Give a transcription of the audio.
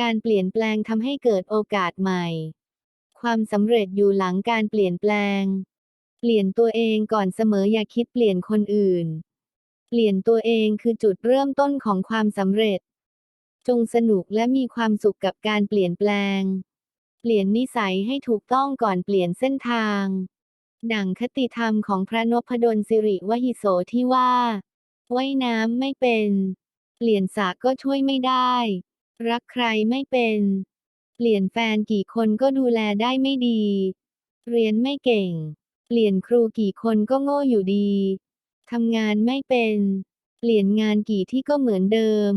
การเปลี่ยนแปลงทำให้เกิดโอกาสใหม่ ความสำเร็จอยู่หลังการเปลี่ยนแปลง เปลี่ยนตัวเองก่อนเสมออย่าคิดเปลี่ยนคนอื่น เปลี่ยนตัวเองคือจุดเริ่มต้นของความสำเร็จ จงสนุกและมีความสุขกับการเปลี่ยนแปลง เปลี่ยนนิสัยให้ถูกต้องก่อนเปลี่ยนเส้นทาง ดั่งคติธรรมของพระนพดลสิริวหิโสที่ว่าว่ายน้ำไม่เป็น เปลี่ยนสระก็ช่วยไม่ได้ รักใครไม่เป็น เปลี่ยนแฟนกี่คนก็ดูแลได้ไม่ดี เรียนไม่เก่ง เปลี่ยนครูกี่คนก็โง่อยู่ดี ทำงานไม่เป็น เปลี่ยนงานกี่ที่ก็เหมือนเดิม